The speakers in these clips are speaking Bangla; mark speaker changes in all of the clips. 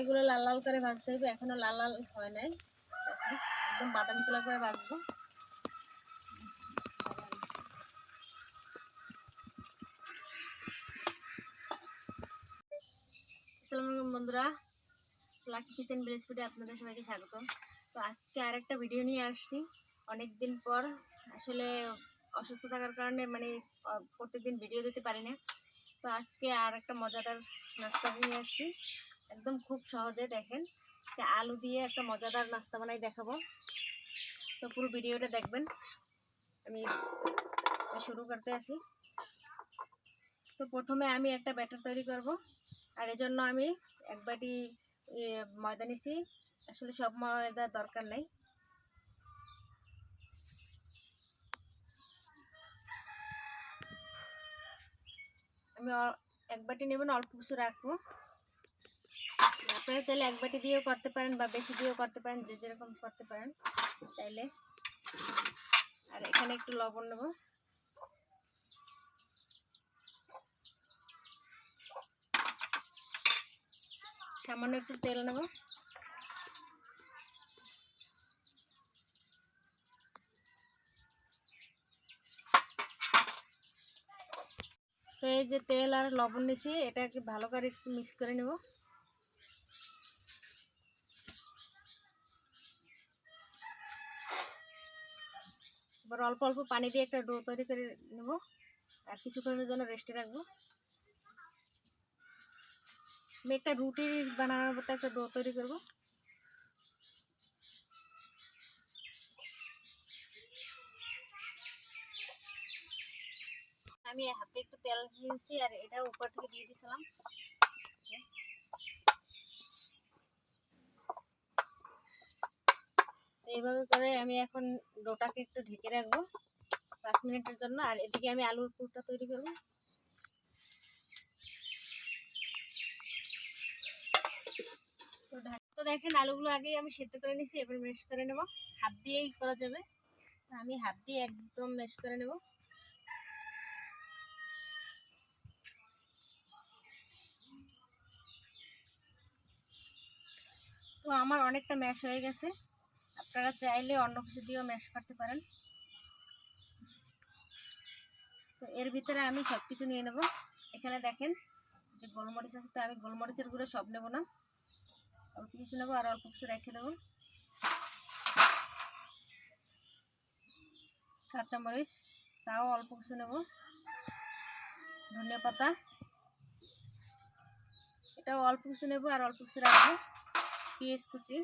Speaker 1: এগুলো লাল লাল করে ভাজতে হবে, এখনও লাল লাল হয় নাই। একদম বাদামি কালার করে ভাজবো। আসসালামু বন্ধুরা, লাকি কিচেন রেসিপিতে আপনাদের সবাইকে স্বাগত তো আজকে আরেকটা ভিডিও নিয়ে আসছি। অনেক দিন পর, আসলে অসুস্থ থাকার কারণে মানে প্রত্যেকদিন ভিডিও দিতে পারি না। তো আজকে আর একটা মজাদার নাস্তা নিয়ে আসছি। একদম খুব সহজে দেখেন। আলু দিয়ে একটা মজাদার নাস্তা বানাই দেখাবো। তো পুরো ভিডিওটা দেখবেন। আমি শুরু করতে আসি তো প্রথমে আমি একটা ব্যাটার তৈরি করব। আর এজন্য আমি এক বাটি ময়দা নিছি। আসলে সব ময়দার দরকার নেই। আমি এক বাটি নেব না, অল্প কিছু রাখব। আপনারা চাইলে এক বাটি দিয়েও করতে পারেন বা বেশি দিয়েও করতে পারেন, যে যেরকম করতে পারেন চাইলে। আর এখানে একটু লবণ নেব। সামান্য একটু তেল নেব। তো এই যে তেল আর লবণ নিছি, এটাকে ভালো করে একটু মিক্স করে নেব। এবার অল্প অল্প পানি দিয়ে একটা ডো তৈরি করে নেব আর কিছুক্ষণের জন্য রেস্টে রাখব। আমি একটা রুটি বানানোর মতো একটা ডো তৈরি করব। আমি হাতে একটু তেল নিয়েছি আর এটা উপর থেকে দিয়ে দিয়েছিলাম। এইভাবে করে আমি এখন ডোটাকে একটু ঢেকে রাখব পাঁচ মিনিটের জন্য। আর এদিকে আমি আলুর পুরটা তৈরি করব। তো দেখেন, আলুগুলো আগেই আমি সেদ্ধ করে নিছি, এবার মেশ করে নেব। হাত দিয়েই করা যাবে। আমি হাত দিয়ে একদম মেশ করে নেব। তো আমার অনেকটা ম্যাশ হয়ে গেছে। আপনারা চাইলে অন্য কিছু দিয়েও ম্যাশ করতে পারেন। তো এর ভিতরে আমি সব কিছু নিয়ে নেব। এখানে দেখেন যে গোলমরিচ আছে, তো আমি গোলমরিচের গুঁড়ো সব নেব না। অল্প কিছু নেব আর অল্প কিছু রেখে দেবো। কাঁচামরিচ, তাও অল্প কিছু নেব। ধনিয়া পাতা, এটাও অল্প কিছু নেব আর অল্প কিছু রাখব। পেঁয়াজ কুচি।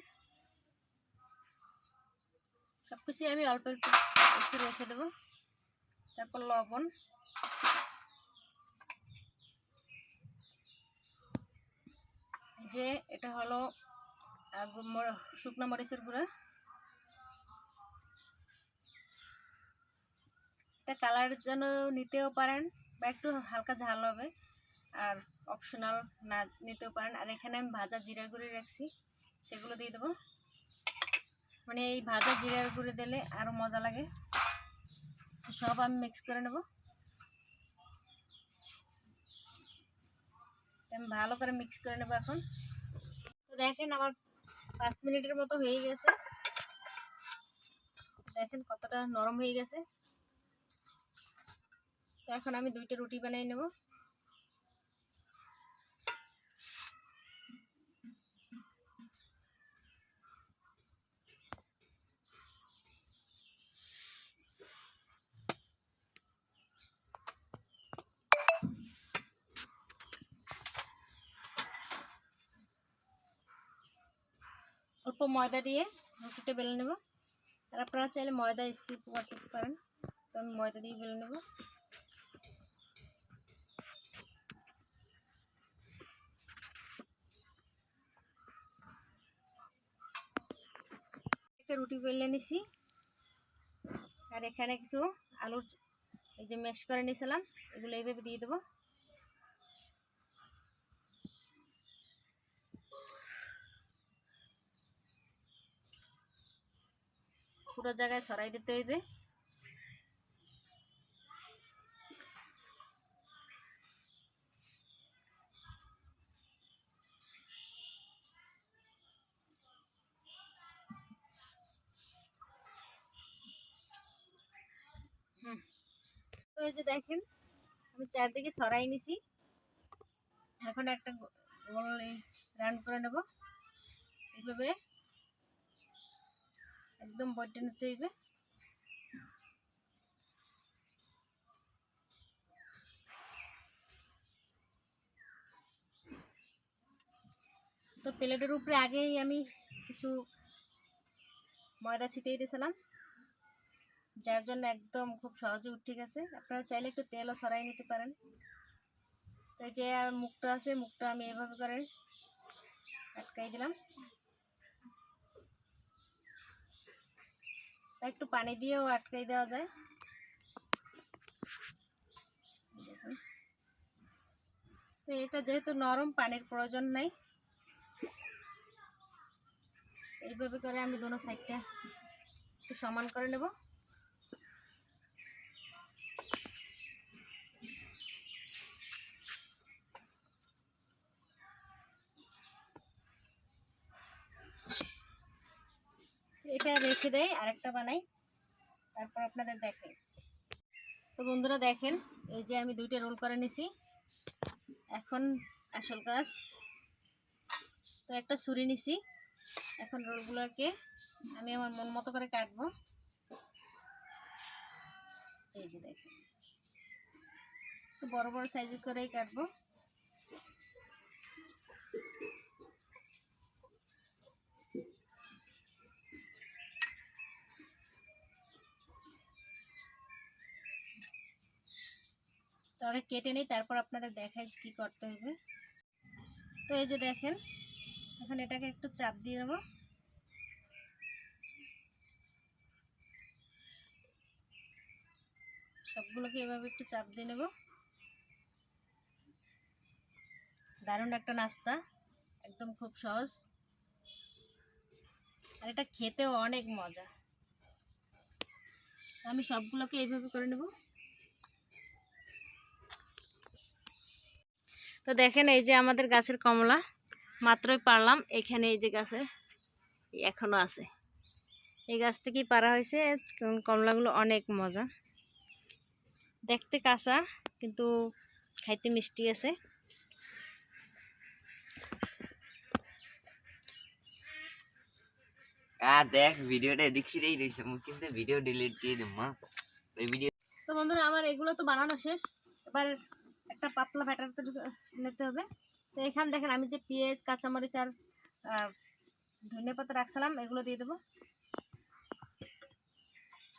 Speaker 1: কিছুই আমি অল্প একটু রেখে দেবো। তারপর লবণ। যে এটা হলো শুকনো মরিচের গুঁড়া। এটা কালারের জন্য নিতেও পারেন বা একটু হালকা ঝাল হবে, আর অপশনাল না নিতেও পারেন। আর এখানে আমি ভাজা জিরার গুঁড়ি রাখছি, সেগুলো দিয়ে দেবো। মানে এই ভাজা জিরার গুঁড়ি দিলে আরও মজা লাগে। সব আমি মিক্স করে নেব। আমি ভালো করে মিক্স করে নেব এখন। তো দেখেন আমার পাঁচ মিনিটের মতো হয়ে গেছে। দেখেন কতটা নরম হয়ে গেছে। তো এখন আমি দুইটা রুটি বানিয়ে নেব। অল্প ময়দা দিয়ে রুটিটা বেলে নেব। আর আপনারা চাইলে ময়দা স্কিপ করতে পারেন। তো আমি ময়দা দিয়ে বেলে নেব। একটা রুটি বেলে নিছি। আর এখানে কিছু আলুর এই যে ম্যাশ করে নিয়েছিলাম এগুলো এইভাবে দিয়ে দেবো। পুরো জায়গায় সরাই দিতে হইবে। যে দেখেন, আমি চারদিকে সরাই নিছি। এখন একটা গোল রান করে নেব। এভাবে একদম বইটা নিতে হইবে। তো প্লেটের উপরে আগেই আমি কিছু ময়দা ছিটিয়ে দিয়েছিলাম, যার জন্য একদম খুব সহজে উঠে গেছে। আপনারা চাইলে একটু তেলও সরাই নিতে পারেন। তো যে মুখটা আছে, মুখটা আমি এভাবে করে আটকাই দিলাম আর একটু পানি দিয়েও আটকাই দেওয়া যায়। তো এটা যেহেতু নরম, পানির প্রয়োজন নাই। এইভাবে করে আমি দুটো সাইডটা একটু সমান করে নেব। এটা রেখে দেয়, আরেকটা বানাই। তারপর আপনাদের দেখাই। তো বন্ধুরা দেখেন, এই যে আমি দুইটা রোল করে নিছি। এখন আসল কাজ। তো একটা ছুরি নিছি। এখন রোলগুলোকে আমি আমার মন মতো করে কাটবো। এই যে দেখেন। বড় বড় সাইজ করেই কাটবো। তো আগে কেটে নিই, তারপর আপনাদের দেখাই কি করতে হবে। তো এই যে দেখেন, এখন এটাকে একটু চাপ দিয়ে দেবো সবগুলোকে এভাবে একটু চাপ দিয়ে নেব। দারুণ একটা নাস্তা, একদম খুব সহজ। আর এটা খেতেও অনেক মজা। আমি সবগুলোকে এইভাবে করে নেব। তো দেখেন এই যে আমাদের গাছের কমলা মাত্রই পারলাম। এখানে এই যে গাছে এখনও আছে। এই গাছ থেকেই পারা হয়েছে কমলাগুলো অনেক মজা। দেখতে কাঁচা কিন্তু খাইতে মিষ্টি আছে।
Speaker 2: আর দেখ ভিডিওটা এদিক ফিরেই রয়েছে। মুখ কিন্তু ভিডিও ডিলিট দিয়ে দিম মা। এই ভিডিও
Speaker 1: তো বন্ধুরা আমার এগুলো তো বানানো শেষ। এবার একটা পাতলা ব্যাটার নিতে হবে। তো এখানে দেখেন আমি যে পেঁয়াজ, কাঁচামরিচ আর ধনে পাতা রাখছিলাম, এগুলো দিয়ে দেবো।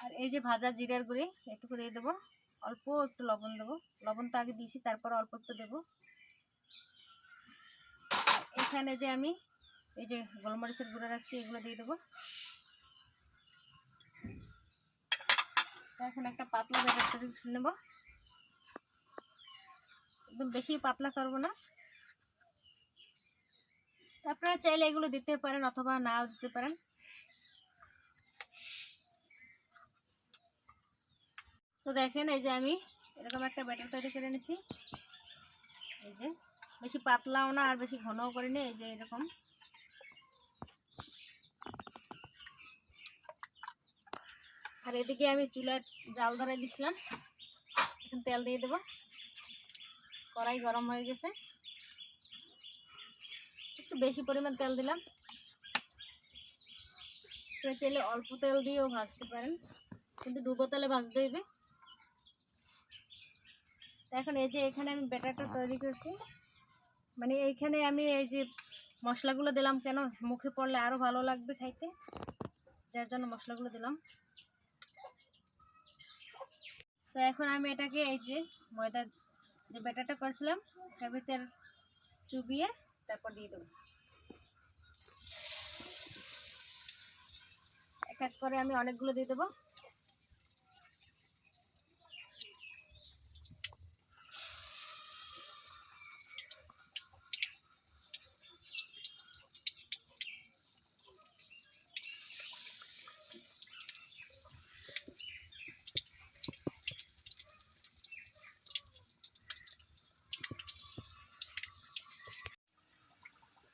Speaker 1: আর এই যে ভাজা জিরার গুঁড়ি একটু দিয়ে দেবো। অল্প একটু লবণ দেবো। লবণ তো আগে দিয়েছি, তারপর অল্প একটু দেবো। এখানে যে আমি এই যে গোলমরিচের গুঁড়ো রাখছি, এগুলো দিয়ে দেবো। এখন একটা পাতলা ব্যাটার নেব। একদম বেশি পাতলা করব না। আপনারা চাইলে এগুলো দিতে পারেন অথবা নাও দিতে পারেন। তো দেখেন, এই যে আমি এরকম একটা ব্যাটার তৈরি করে নিয়েছি এই যে, বেশি পাতলাও না আর বেশি ঘনও করিনি, এই যে এরকম। আর এদিকে আমি চুলার জাল ধরে দিছিলাম। এখন তেল দিয়ে দেবো। কড়াই গরম হয়ে গেছে। একটু বেশি পরিমাণ তেল দিলাম। আপনারা চাইলে অল্প তেল দিয়েও ভাজতে পারেন। কিন্তু ডুবো তেলে ভাজতে হইবে। এখন এই যে এখানে আমি ব্যাটারটা তৈরি করছি। মানে এইখানে আমি এই যে মশলাগুলো দিলাম কেন? মুখে পড়লে আরও ভালো লাগবে খাইতে। যার জন্য মশলাগুলো দিলাম। তো এখন আমি এটাকে এই যে ময়দা যে ব্যাটারটা করেছিলাম, তার ভিতরে চুবিয়ে তারপর দিয়ে দেবো। এক এক করে আমি অনেকগুলো দিয়ে দেবো।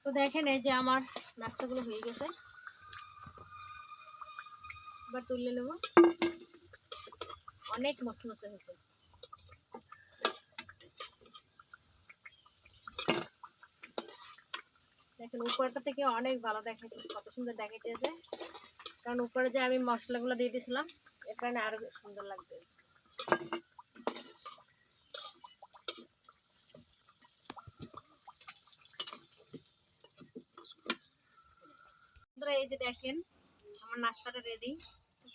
Speaker 1: তো দেখেন, এই যে আমার নাস্তাগুলো হয়ে গেছে। এবার তুলে নেব। অনেক মশমশে হয়েছে। দেখেন, উপরটা থেকে অনেক ভালো দেখাচ্ছে কত সুন্দর দেখাইতেছে। কারণ উপরে যে আমি মশলাগুলো দিয়ে দিয়েছিলাম এর কারণে আরও সুন্দর লাগতেছে। বন্ধুরা, এই যে দেখেন আমার নাস্তাটা রেডি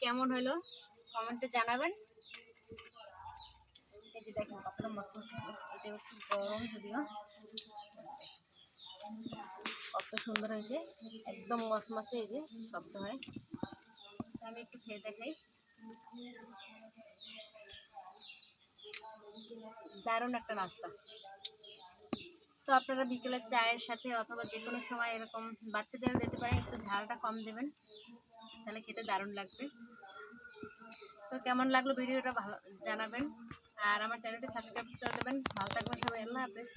Speaker 1: কেমন হলো? কমেন্টে জানাবেন। এই যে দেখেন কতটা মসমসে এটা একটু গরম যদিও। কত সুন্দর হয়েছে। একদম মসমসে এই যে শব্দ হয়। আমি একটু খেয়ে দেখাই। দারুণ একটা নাস্তা। তো আপনারা বিকেলের চায়ের সাথে অথবা যে কোনো সময় এরকম বাচ্চাদেরও দিতে পারেন, একটু ঝালটা কম দেবেন। তাহলে খেতে দারুণ লাগবে। তো কেমন লাগল ভিডিওটা ভালো জানাবেন। আর আমার চ্যানেলটি সাবস্ক্রাইব করে দেবেন। ভালো থাকবেন সবাই। আল্লাহ হাফেজ।